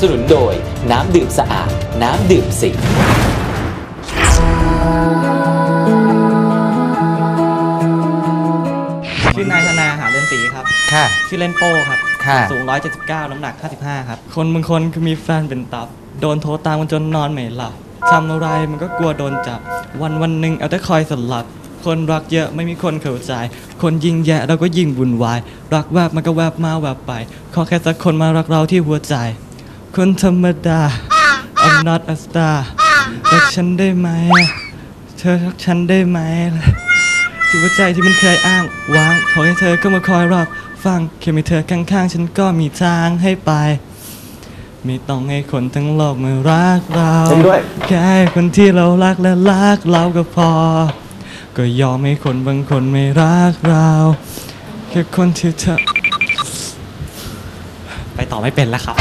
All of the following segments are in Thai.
สนุนโดยน้ำดื่มสะอาด น้ำดื่มสิงชื่อนายธนาหาเรือนศรีครับ ค่ะ ชื่อเล่นโป้ครับ ค่ะ สูง 179 น้ำหนัก 55 ครับ คนบางคนคือมีแฟนเป็นตับ โดนโทรตามกันจนนอนไม่หลับทำอะไรมันก็กลัวโดนจับ วันวันหนึ่งเอาแต่คอยสลับ คนรักเยอะไม่มีคนเข้าใจ คนยิงแย่เราก็ยิ่งวุ่นวาย รักแวบมันก็แวบมาแวบไป ขอแค่สักคนมารักเราที่หัวใจ คนธรรมดา I'm not a star รักฉันได้ไหม เธอรักฉันได้ไหมที่หัวใจที่มันเคยอ้างว้างขอให้เธอก็มาคอยรับฟังแค่มีเธอข้างๆ ฉันก็มีทางให้ไป ไม่ต้องให้คนทั้งโลกมารักเราเห็นด้วย แค่ให้คนที่เรารักและรักเราก็พอ ก็ยอมให้คนบางคนไม่รักเรา แค่คนที่เธอ ไปต่อไม่เป็นแล้วครับ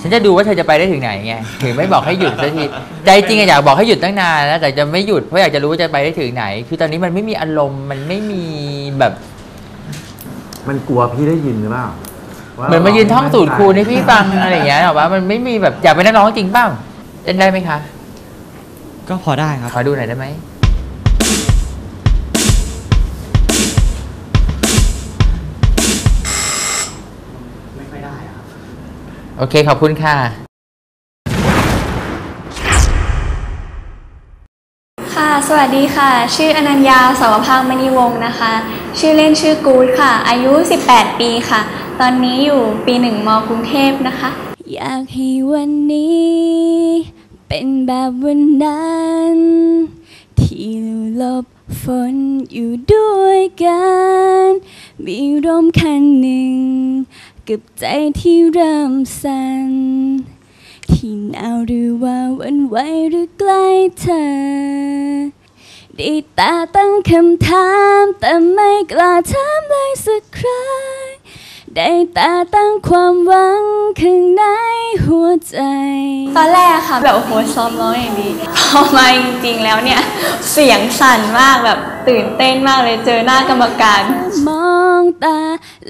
ฉันจะดูว่าเธอจะไปได้ถึงไหนไงถึงไม่บอกให้หยุดสักทีใจจริงอะอยากบอกให้หยุดตั้งนานแล้วแต่จะไม่หยุดเพราะอยากจะรู้ว่าจะไปได้ถึงไหน คือตอนนี้มันไม่มีอารมณ์มันไม่มีแบบมันกลัวพี่ได้ยินหรือเปล่าว่เหมือนมายืนท่องสูตรครูให้พี่ฟังอะไรอย่างเงี้ยหรอว่ามันไม่มีแบบอยากเป็นนักร้องจริงเปล่าเล่นได้ไหมคะ ก็พอได้ครับขอดูหน่อยได้ไหมไม่ โอเค ขอบคุณค่ะ ค่ะ สวัสดีค่ะ ชื่ออนัญญาสาวพังมณีวงศ์นะคะ ชื่อเล่นชื่อกูดค่ะ อายุ 18 ปีค่ะ ตอนนี้อยู่ปีหนึ่งมกรุงเทพนะคะ อยากให้วันนี้ เป็นแบบวันนั้นที่หลบฝนอยู่ด้วยกัน มีลมคันหนึ่ง กับใจที่เริ่มสั่นที่หนาวหรือว่าวันไหวหรือใกล้เธอได้ตาตั้งคำถามแต่ไม่กล้าถามเลยสักครั้ง ได้ตาตั้งความหวังข้างในหัวใจ ตอนแรกค่ะแบบโอ้โหซ้อมร้องอย่างดีพอมาจริงๆแล้วเนี่ย เสียงสั่นมากแบบตื่นเต้นมากเลยเจอหน้ากรรมการ มองตา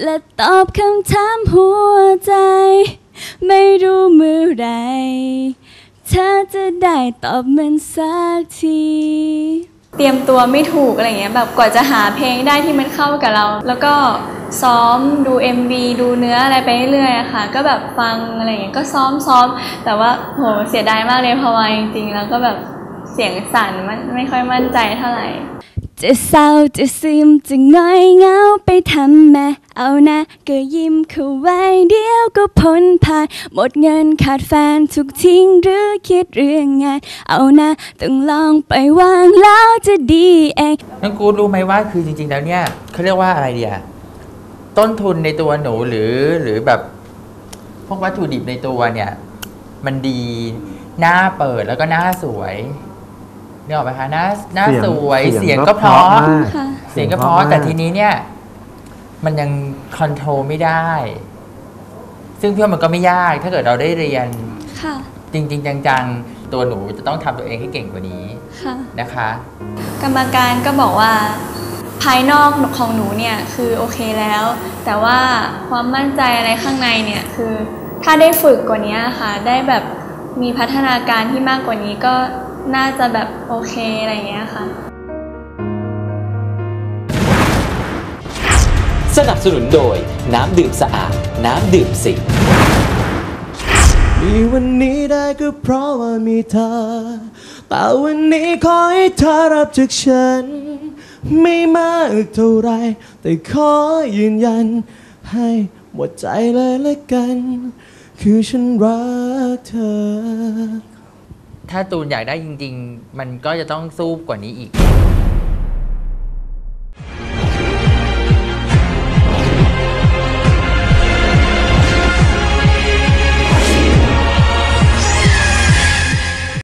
และตอบคำถามหัวใจ ไม่รู้เมื่อไหรเธอจะได้ตอบมันสักทีเต รียมตัวไม่ถูกอะไรเงี้ยแบบกว่าจะหาเพลงได้ที่มันเข้ากับเรา แล้วก็ซ้อมดู MV ดูเนื้ออะไรไปเรื่อยๆอะค่ะ ก็แบบฟังอะไรเงี้ยก็ซ้อมซ้อมแต่ว่าโหเสียดายมากเลยพอมาจริงๆแล้วก็แบบเสียงสั่นมันไม่ค่อยมั่นใจเท่าไหร่ จะเศร้าจะซึมจะง่อยเงาไปทำแม่เอานะก็ยิ้มเข้าไว้เดียวก็พ้นผ่านหมดเงินขาดแฟนทุกทิ้งหรือคิดเรื่องงานเอานะต้องลองไปวางแล้วจะดีเองน้องกูรู้ไหมว่าคือจริง ๆ แล้วเนี่ยเขาเรียกว่าอะไรเดียต้นทุนในตัวหนูหรือหรือแบบ พวกวัตถุดิบในตัวเนี่ย มันดีหน้าเปิดแล้วก็หน้าสวย เนี่ยออกไหมคะหน้าหน้าสวยเสียงก็เพราะมากค่ะ เสียงก็เพราะแต่ทีนี้เนี่ย มันยังคอนโทรลไม่ได้ ซึ่งเพื่อนมันก็ไม่ยาก ถ้าเกิดเราได้เรียนค่ะ จริง ๆ จังๆ ตัวหนูจะต้องทำตัวเองให้เก่งกว่านี้ค่ะ นะคะ กรรมการก็บอกว่า ภายนอกของหนูเนี่ยคือโอเคแล้ว แต่ว่าความมั่นใจอะไรข้างในเนี่ยคือ ถ้าได้ฝึกกว่านี้ค่ะ ได้แบบมีพัฒนาการที่มากกว่านี้ก็ น่าจะแบบโอเคอะไรอย่างเงี้ยค่ะ สนับสนุนโดยน้ำดื่มสะอาด น้ำดื่มสิงมีวันนี้ได้ก็เพราะว่ามีเธอ แต่วันนี้ขอให้เธอรับจากฉัน ไม่มากเท่าไร แต่ขอยืนยัน ให้หมดใจเลยละกัน คือฉันรักเธอ ถ้าตูนอยากได้จริง ๆ มันก็จะต้องสู้กว่านี้อีก